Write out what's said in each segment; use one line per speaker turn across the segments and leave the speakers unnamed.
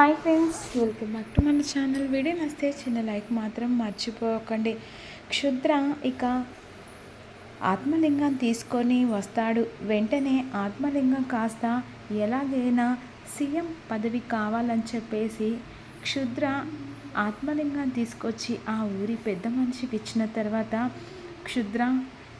Hi friends welcome back to మన channel video నస్తే చిన్న లైక్ మాత్రం మర్చిపోకండి. క్షుద్ర ఇక ఆత్మలింగం తీసుకొని వస్తాడు. వెంటనే ఆత్మలింగం కాస్త ఎలాగైనా సీఎం పదవి కావాలని చెప్పేసి క్షుద్ర ఆత్మలింగం తీసుకొచ్చి ఆ ఊరి పెద్ద మనిషికి ఇచ్చిన తర్వాత క్షుద్ర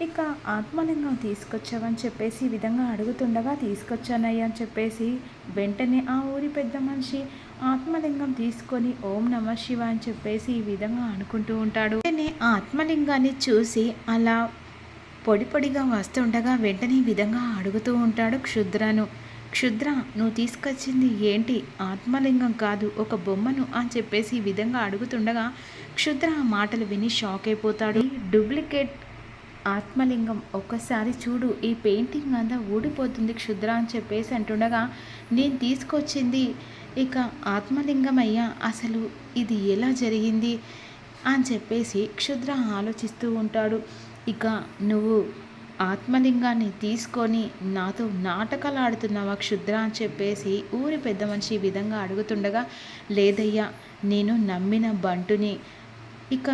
ఇక ఆత్మలింగం తీసుకొచ్చావని చెప్పేసి ఈ విధంగా అడుగుతుండగా తీసుకొచ్చానయ్యా అని చెప్పేసి వెంటనే ఆ ఊరి పెద్ద మనిషి ఆత్మలింగం తీసుకొని ఓం నమ శివ అని చెప్పేసి ఈ విధంగా అనుకుంటూ ఉంటాడు. వెంటనే ఆ ఆత్మలింగాన్ని చూసి అలా పొడి పొడిగా వస్తుండగా వెంటనే ఈ విధంగా అడుగుతూ ఉంటాడు క్షుద్రను. క్షుద్ర నువ్వు తీసుకొచ్చింది ఏంటి? ఆత్మలింగం కాదు ఒక బొమ్మను అని చెప్పేసి ఈ విధంగా అడుగుతుండగా క్షుద్ర ఆ మాటలు విని షాక్ అయిపోతాడు. డూప్లికేట్ ఆత్మలింగం ఒక్కసారి చూడు ఈ పెయింటింగ్ అంతా ఊడిపోతుంది క్షుద్ర అని చెప్పేసి అంటుండగా నేను తీసుకొచ్చింది ఇక ఆత్మలింగమయ్య అసలు ఇది ఎలా జరిగింది? అని చెప్పేసి క్షుద్ర ఆలోచిస్తూ ఉంటాడు. ఇక నువ్వు ఆత్మలింగాన్ని తీసుకొని నాతో నాటకాలు ఆడుతున్నావా క్షుద్ర? అని చెప్పేసి ఊరి పెద్ద మనిషి ఈ విధంగా అడుగుతుండగా లేదయ్యా నేను నమ్మిన బంటుని. ఇక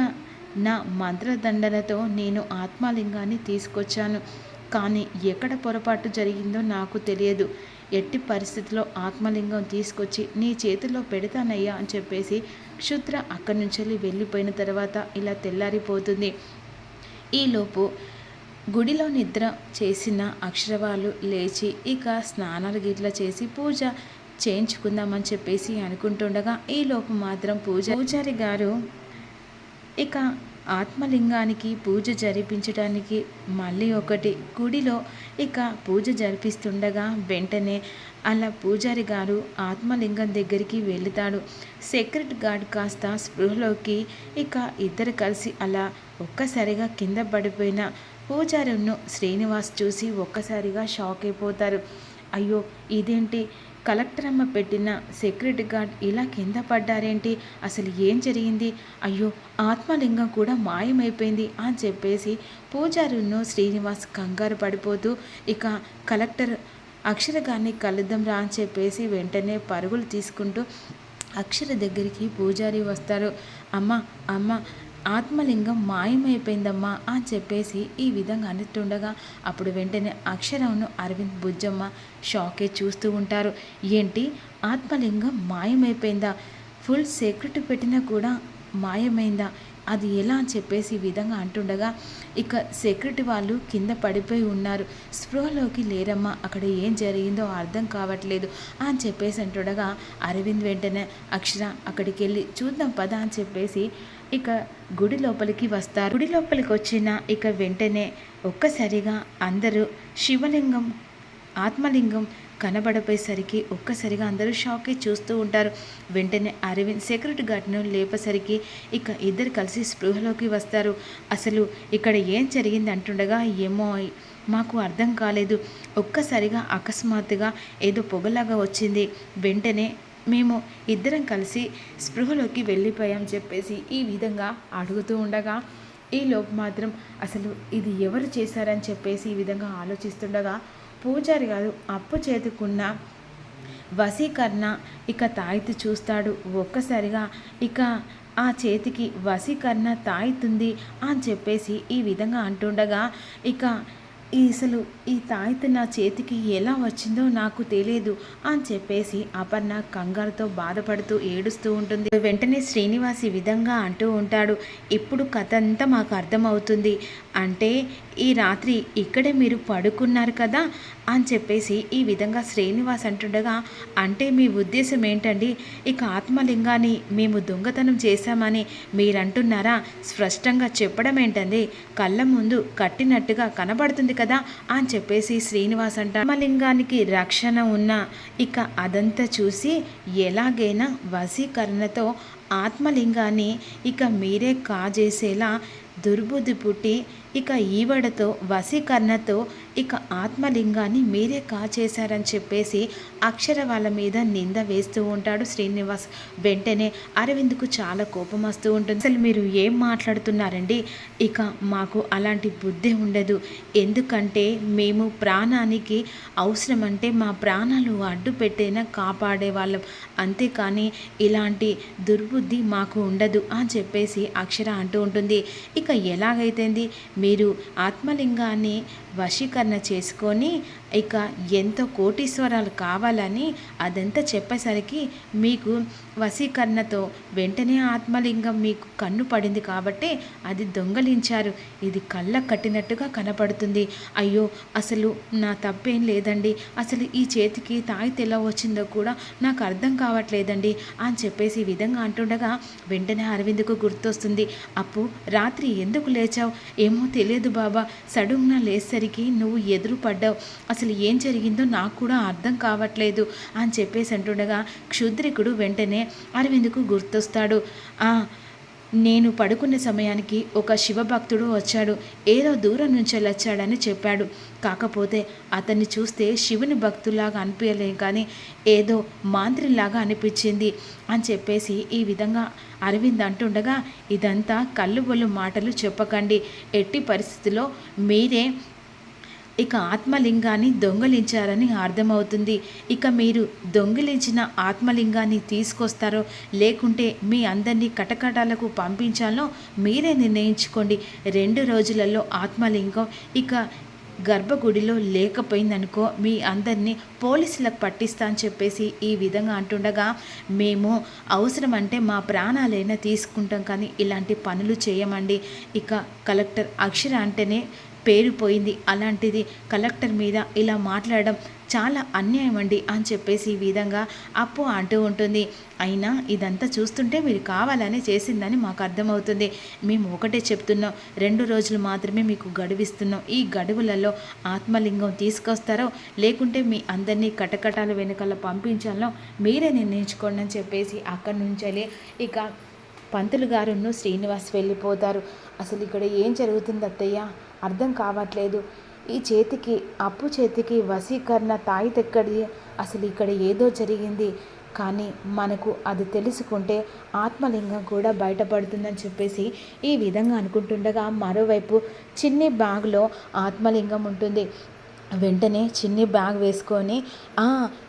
నా మంత్రదండలతో నేను ఆత్మలింగాన్ని తీసుకొచ్చాను. కానీ ఎక్కడ పొరపాటు జరిగిందో నాకు తెలియదు. ఎట్టి పరిస్థితిలో ఆత్మలింగం తీసుకొచ్చి నీ చేతిలో పెడతానయ్యా అని చెప్పేసి క్షుద్ర అక్కడి నుంచి వెళ్ళిపోయిన తర్వాత ఇలా తెల్లారిపోతుంది. ఈలోపు గుడిలో నిద్ర చేసిన అక్షరవాళ్ళు లేచి ఇక స్నానాలు గిట్ల చేసి పూజ చేయించుకుందామని చెప్పేసి అనుకుంటుండగా ఈలోపు మాత్రం పూజ పూజారి గారు ఇక ఆత్మలింగానికి పూజ జరిపించడానికి మళ్ళీ ఒకటి. గుడిలో ఇక పూజ జరిపిస్తుండగా వెంటనే అలా పూజారి గారు ఆత్మలింగం దగ్గరికి వెళుతాడు. సెక్రెట్ గార్డ్ కాస్త స్పృహలోకి ఇక ఇద్దరు కలిసి అలా ఒక్కసారిగా కింద పడిపోయిన పూజారిను శ్రీనివాస్ చూసి ఒక్కసారిగా షాక్ అయిపోతారు. అయ్యో ఇదేంటి? కలెక్టర్ అమ్మ పెట్టిన సెక్యూరిటీ గార్డ్ ఇలా కింద పడ్డారేంటి? అసలు ఏం జరిగింది? అయ్యో ఆత్మలింగం కూడా మాయమైపోయింది అని చెప్పేసి పూజారును శ్రీనివాస్ కంగారు పడిపోతూ ఇక కలెక్టర్ అక్షర గారిని కలుద్దాం రా అని చెప్పేసి వెంటనే పరుగులు తీసుకుంటూ అక్షర దగ్గరికి పూజారి వస్తారు. అమ్మ అమ్మ ఆత్మలింగం మాయమైపోయిందమ్మా అని చెప్పేసి ఈ విధంగా అనుతుండగా అప్పుడు వెంటనే అక్షరమును అరవింద్ బుజ్జమ్మ షాకే చూస్తూ ఉంటారు. ఏంటి? ఆత్మలింగం మాయమైపోయిందా? ఫుల్ సెక్యూరిటీ పెట్టినా కూడా మాయమైందా? అది ఎలా అని చెప్పేసి ఈ విధంగా అంటుండగా ఇక సెక్యూరిటీ వాళ్ళు కింద పడిపోయి ఉన్నారు. స్పృహలోకి లేరమ్మా అక్కడ ఏం జరిగిందో అర్థం కావట్లేదు అని చెప్పేసి అంటుండగా అరవింద్ వెంటనే అక్షర అక్కడికి వెళ్ళి చూద్దాం పద అని చెప్పేసి ఇక గుడి లోపలికి వస్తారు. గుడి లోపలికి వచ్చిన ఇక వెంటనే ఒక్కసారిగా అందరూ శివలింగం ఆత్మలింగం కనబడపోయేసరికి ఒక్కసారిగా అందరూ షాకే చూస్తూ ఉంటారు. వెంటనే అరవింద్ సెక్యూరిటీ గార్డ్ను లేపసరికి ఇక ఇద్దరు కలిసి స్పృహలోకి వస్తారు. అసలు ఇక్కడ ఏం జరిగింది అంటుండగా ఏమో మాకు అర్థం కాలేదు. ఒక్కసారిగా అకస్మాత్తుగా ఏదో పొగలాగా వచ్చింది. వెంటనే మేము ఇద్దరం కలిసి స్పృహలోకి వెళ్ళిపోయాం చెప్పేసి ఈ విధంగా అడుగుతూ ఉండగా ఈ లోపు మాత్రం అసలు ఇది ఎవరు చేశారని చెప్పేసి ఈ విధంగా ఆలోచిస్తుండగా పూజారి గారు అప్పు చేతుకున్న వశీకరణ ఇక తాయితు చూస్తాడు. ఒక్కసారిగా ఇక ఆ చేతికి వశీకరణ తాయితుంది అని చెప్పేసి ఈ విధంగా అంటుండగా ఇక ఈ అసలు ఈ తాయిత నా చేతికి ఎలా వచ్చిందో నాకు తెలియదు అని చెప్పేసి అపర్ణ కంగారుతో బాధపడుతూ ఏడుస్తూ ఉంటుంది. వెంటనే శ్రీనివాస్ ఈ విధంగా అంటూ ఉంటాడు ఇప్పుడు కథ అంతా మాకు అర్థమవుతుంది. అంటే ఈ రాత్రి ఇక్కడే మీరు పడుకున్నారు కదా? అని చెప్పేసి ఈ విధంగా శ్రీనివాస్ అంటుండగా అంటే మీ ఉద్దేశం ఏంటండి? ఇక ఆత్మలింగాన్ని మేము దొంగతనం చేశామని మీరంటున్నారా? స్పష్టంగా చెప్పడం ఏంటండి కళ్ళ ముందు కట్టినట్టుగా కనబడుతుంది కదా అని చెప్పేసి శ్రీనివాస్ అంట. ఆత్మలింగానికి రక్షణ ఉన్న ఇక అదంతా చూసి ఎలాగైనా వశీకరణతో ఆత్మలింగాన్ని ఇక మీరే కాజేసేలా దుర్బుద్ధి పుట్టి ఇక ఈవడతో వశీకరణతో ఇక ఆత్మలింగాన్ని మీరే కాచేశారని చెప్పేసి అక్షర వాళ్ళ మీద నింద వేస్తూ ఉంటాడు శ్రీనివాస్. వెంటనే అరవింద్కు చాలా కోపం వస్తూ ఉంటుంది. అసలు మీరు ఏం మాట్లాడుతున్నారండి? ఇక మాకు అలాంటి బుద్ధి ఉండదు. ఎందుకంటే మేము ప్రాణానికి అవసరం అంటే మా ప్రాణాలు అడ్డు పెట్టైనా కాపాడే వాళ్ళం. అంతేకాని ఇలాంటి దుర్బుద్ధి మాకు ఉండదు అని చెప్పేసి అక్షర అంటూ ఉంటుంది. ఇక ఎలాగైతేంది? మీరు ఆత్మలింగాన్ని వశీకరణ చేసుకొని ఇక ఎంతో కోటీశ్వరాలు కావాలని అదంతా చెప్పేసరికి మీకు వశీకరణతో వెంటనే ఆత్మలింగం మీకు కన్ను పడింది కాబట్టి అది దొంగలించారు. ఇది కళ్ళ కట్టినట్టుగా కనపడుతుంది. అయ్యో అసలు నా తప్పేం లేదండి. అసలు ఈ చేతికి తాయి ఎలా వచ్చిందో కూడా నాకు అర్థం కావట్లేదండి అని చెప్పేసి ఈ విధంగా అంటుండగా వెంటనే అరవింద్కు గుర్తొస్తుంది. అప్పు రాత్రి ఎందుకు లేచావు? ఏమో తెలియదు బాబా. సడుగ్న లేసరికి నువ్వు ఎదురు పడ్డావు అసలు ఏం జరిగిందో నాకు కూడా అర్థం కావట్లేదు అని చెప్పేసి అంటుండగా క్షుద్రికుడు వెంటనే అరవింద్కు గుర్తొస్తాడు. "ఆ, నేను పడుకునే సమయానికి ఒక శివభక్తుడు వచ్చాడు. ఏదో దూరం నుంచి వచ్చాడని చెప్పాడు. కాకపోతే అతన్ని చూస్తే శివుని భక్తులాగా అనిపించలే కానీ ఏదో మాంత్రిలాగా అనిపించింది అని చెప్పేసి ఈ విధంగా అరవింద్ అంటుండగా ఇదంతా కళ్ళు బొల్లు మాటలు చెప్పకండి. ఎట్టి పరిస్థితిలో మీరే ఇక ఆత్మలింగాన్ని దొంగలించారని అర్థమవుతుంది. ఇక మీరు దొంగిలించిన ఆత్మలింగాన్ని తీసుకొస్తారో లేకుంటే మీ అందరినీ కటకటాలకు పంపించాలో మీరే నిర్ణయించుకోండి. రెండు రోజులలో ఆత్మలింగం ఇక గర్భగుడిలో లేకపోయిందనుకో మీ అందరినీ పోలీసులకు పట్టిస్తా అని చెప్పేసి ఈ విధంగా అంటుండగా మేము అవసరం అంటే మా ప్రాణాలైనా తీసుకుంటాం కానీ ఇలాంటి పనులు చేయమండి. ఇక కలెక్టర్ అక్షర అంటేనే పేరుపోయింది. అలాంటిది కలెక్టర్ మీద ఇలా మాట్లాడడం చాలా అన్యాయం అండి అని చెప్పేసి ఈ విధంగా అప్పు అంటూ ఉంటుంది. అయినా ఇదంతా చూస్తుంటే మీరు కావాలని చేసిందని మాకు అర్థమవుతుంది. మేము ఒకటే చెప్తున్నాం. రెండు రోజులు మాత్రమే మీకు గడువిస్తున్నాం. ఈ గడువులలో ఆత్మలింగం తీసుకొస్తారో లేకుంటే మీ అందరినీ కటకటాల వెనుకల పంపించాలో మీరే నిర్ణయించుకోండి అని చెప్పేసి అక్కడి నుంచి ఇక పంతులు గారును శ్రీనివాస్ వెళ్ళిపోతారు. అసలు ఇక్కడ ఏం జరుగుతుంది అత్తయ్య? అర్థం కావట్లేదు. ఈ చేతికి అప్పు చేతికి వశీకరణ తాయితెక్కడి అసలు ఇక్కడ ఏదో జరిగింది. కానీ మనకు అది తెలుసుకుంటే ఆత్మలింగం కూడా బయటపడుతుందని చెప్పేసి ఈ విధంగా అనుకుంటుండగా మరోవైపు చిన్ని బ్యాగ్లో ఆత్మలింగం ఉంటుంది. వెంటనే చిన్ని బ్యాగ్ వేసుకొని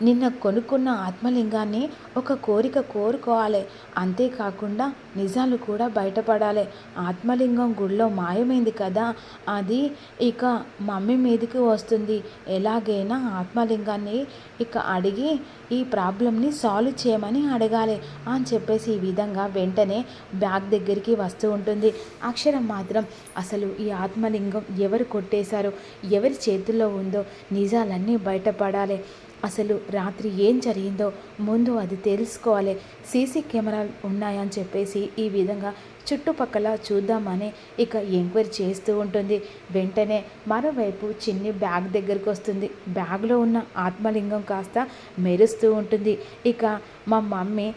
నిన్న కొనుక్కున్న ఆత్మలింగాన్ని ఒక కోరిక కోరుకోవాలి. అంతేకాకుండా నిజాలు కూడా బయటపడాలి. ఆత్మలింగం గుళ్ళో మాయమైంది కదా. అది ఇక మమ్మీ మీదకి వస్తుంది. ఎలాగైనా ఆత్మలింగాన్ని ఇక అడిగి ఈ ప్రాబ్లమ్ని సాల్వ్ చేయమని అడగాలి అని చెప్పేసి ఈ విధంగా వెంటనే బ్యాగ్ దగ్గరికి వస్తూ ఉంటుంది. అక్షరం మాత్రం అసలు ఈ ఆత్మలింగం ఎవరు కొట్టేశారు? ఎవరి చేతుల్లో ఉంది నిజాలన్నీ బయటపడాలి. అసలు రాత్రి ఏం జరిగిందో ముందు అది తెలుసుకోవాలి. సీసీ కెమెరాలు ఉన్నాయని చెప్పేసి ఈ విధంగా చుట్టుపక్కల చూద్దామని ఇక ఎంక్వైరీ చేస్తూ ఉంటుంది. వెంటనే మరోవైపు చిన్ని బ్యాగ్ దగ్గరికి వస్తుంది. బ్యాగ్లో ఉన్న ఆత్మలింగం కాస్త మెరుస్తూ ఉంటుంది. ఇక మా మమ్మీ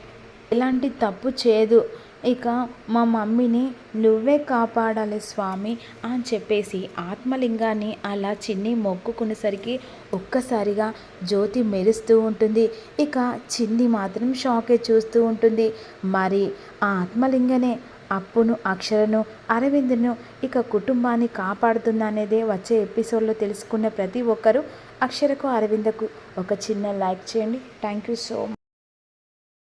ఎలాంటి తప్పు చేయదు. ఇక మా మమ్మీని నువ్వే కాపాడాలి స్వామి అని చెప్పేసి ఆత్మలింగాన్ని అలా చిన్ని మొక్కుకునేసరికి ఒక్కసారిగా జ్యోతి మెరుస్తూ ఉంటుంది. ఇక చిన్ని మాత్రం షాకే చూస్తూ ఉంటుంది. మరి ఆ ఆత్మలింగనే అప్పును అక్షరను అరవింద్ను ఇక కుటుంబాన్ని కాపాడుతుందనేదే వచ్చే ఎపిసోడ్లో తెలుసుకున్న ప్రతి ఒక్కరూ అక్షరకు అరవిందకు ఒక చిన్న లైక్ చేయండి. Thank you so much